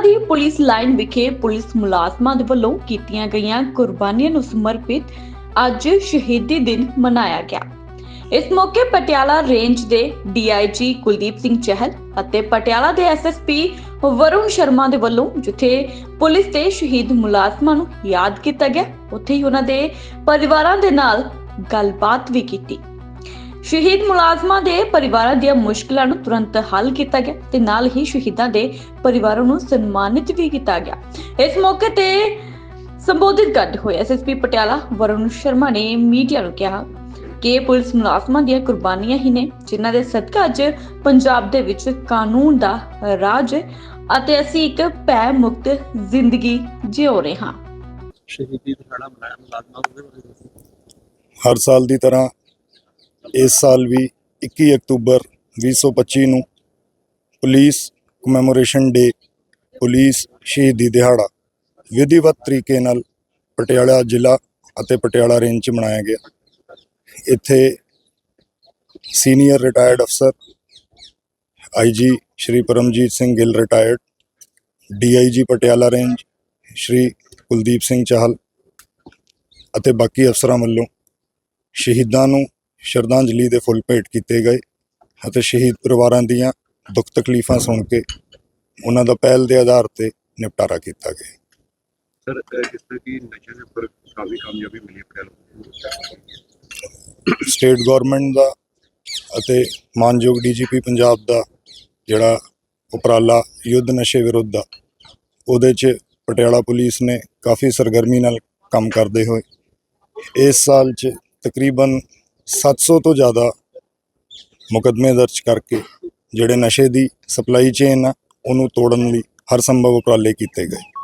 Police line ਵਿਖੇ police ਮੁਲਾਜ਼ਮਾਂ ਦੇ ਵੱਲੋਂ ਕੀਤੀਆਂ ਗਈਆਂ ਕੁਰਬਾਨੀਆਂ ਨੂੰ ਸਮਰਪਿਤ ਅੱਜ ਸ਼ਹੀਦੀ ਦਿਨ ਮਨਾਇਆ ਗਿਆ। ਇਸ ਮੌਕੇ ਪਟਿਆਲਾ ਰੇਂਜ ਦੇ ਡੀਆਈਜੀ ਕੁਲਦੀਪ ਸਿੰਘ ਚਹਿਲ ਅਤੇ ਪਟਿਆਲਾ ਦੇ ਐਸਐਸਪੀ ਵਰੁਣ ਸ਼ਰਮਾ ਦੇ ਵੱਲੋਂ ਜਿੱਥੇ ਪੁਲਿਸ ਦੇ ਸ਼ਹੀਦ ਮੁਲਾਜ਼ਮਾਂ ਨੂੰ ਯਾਦ ਕੀਤਾ ਗਿਆ, ਉੱਥੇ ਹੀ ਉਹਨਾਂ ਦੇ ਪਰਿਵਾਰਾਂ ਦੇ ਨਾਲ ਗੱਲਬਾਤ ਵੀ ਕੀਤੀ। ਸ਼ਹੀਦ ਮੁਲਾਜ਼ਮਾਂ ਦੇ ਪਰਿਵਾਰਾਂ ਦੀਆਂ ਮੁਸ਼ਕਲਾਂ ਨੂੰ ਤੁਰੰਤ ਹੱਲ ਕੀਤਾ ਗਿਆ ਤੇ ਨਾਲ ਹੀ ਸ਼ਹੀਦਾਂ ਦੇ ਪਰਿਵਾਰਾਂ ਨੂੰ ਸਨਮਾਨਿਤ ਵੀ ਕੀਤਾ ਗਿਆ। ਇਸ ਮੌਕੇ ਤੇ ਸੰਬੋਧਿਤ ਕਰਦੇ ਹੋਏ ਐਸਐਸਪੀ ਪਟਿਆਲਾ ਵਰੁਣ ਸ਼ਰਮਾ ਨੇ ਮੀਡੀਆ ਨੂੰ ਕਿਹਾ ਕਿ ਪੁਲਿਸ ਮੁਲਾਜ਼ਮਾਂ ਦੀਆਂ ਕੁਰਬਾਨੀਆਂ ਹੀ ਨੇ ਜਿਨ੍ਹਾਂ ਦੇ ਸਦਕਾ ਅੱਜ ਪੰਜਾਬ ਦੇ ਵਿੱਚ ਕਾਨੂੰਨ ਦਾ ਰਾਜ ਹੈ ਅਤੇ ਅਸੀਂ ਇੱਕ ਭੈ ਮੁਕਤ ਜ਼ਿੰਦਗੀ ਜਿਉ ਰਹੇ ਹਾਂ। ਸ਼ਹੀਦੀ ਦਿਹਾੜਾ ਮਨਾਇਆ ਮੁਲਾਜ਼ਮਾਂ ਦੱਸੋ ਹਰ ਸਾਲ ਦੀ ਤਰ੍ਹਾਂ ਇਸ ਸਾਲ ਵੀ 21 ਅਕਤੂਬਰ 2025 ਨੂੰ ਪੁਲਿਸ ਕਮੈਮੋਰੇਸ਼ਨ ਡੇ ਪੁਲਿਸ ਸ਼ਹੀਦੀ ਦਿਹਾੜਾ ਵਿਧੀਵਤ ਤਰੀਕੇ ਨਾਲ ਪਟਿਆਲਾ ਜ਼ਿਲ੍ਹਾ ਅਤੇ ਪਟਿਆਲਾ ਰੇਂਜ 'ਚ ਮਨਾਇਆ ਗਿਆ। ਇੱਥੇ ਸੀਨੀਅਰ ਰਿਟਾਇਰਡ ਅਫਸਰ IG Shri Paramjit Singh Gill retired DIG Patiala range Shri Kuldeep Singh Chahal ਅਤੇ ਬਾਕੀ ਅਫਸਰਾਂ ਵੱਲੋਂ ਸ਼ਹੀਦਾਂ ਨੂੰ ਸ਼ਰਧਾਂਜਲੀ ਦੇ ਫੁੱਲ ਭੇਟ ਕੀਤੇ ਗਏ ਅਤੇ ਸ਼ਹੀਦ ਪਰਿਵਾਰਾਂ ਦੀਆਂ ਦੁੱਖ ਤਕਲੀਫਾਂ ਸੁਣ ਕੇ ਉਹਨਾਂ ਦਾ ਪਹਿਲ ਦੇ ਆਧਾਰ ਤੇ ਨਿਪਟਾਰਾ ਕੀਤਾ ਗਿਆ। ਸਰ ਜਿਸ ਤਰ੍ਹਾਂ ਕਿ ਨਸ਼ੇ ਦੇ ਉੱਪਰ ਕਾਫੀ ਕਾਮਯਾਬੀ ਮਿਲੀ ਹੈ ਪਟਿਆਲਾ ਸਟੇਟ ਗਵਰਨਮੈਂਟ ਦਾ ਅਤੇ ਮਾਨਯੋਗ ਡੀਜੀਪੀ ਪੰਜਾਬ ਦਾ ਜਿਹੜਾ ਉਪਰਾਲਾ ਯੁੱਧ ਨਸ਼ੇ ਵਿਰੁੱਧ ਦਾ ਉਹਦੇ 'ਚ ਪਟਿਆਲਾ ਪੁਲਿਸ ਨੇ ਕਾਫੀ ਸਰਗਰਮੀ ਨਾਲ ਕੰਮ ਕਰਦੇ ਹੋਏ ਇਸ ਸਾਲ 'ਚ ਤਕਰੀਬਨ 700 ਤੋਂ ਜ਼ਿਆਦਾ ਮੁਕੱਦਮੇ ਦਰਜ ਕਰਕੇ ਜਿਹੜੇ ਨਸ਼ੇ ਦੀ ਸਪਲਾਈ ਚੇਨ ਆ, ਉਹਨੂੰ ਤੋੜਨ ਲਈ ਹਰ ਸੰਭਵ ਉਪਰਾਲੇ ਕੀਤੇ ਗਏ।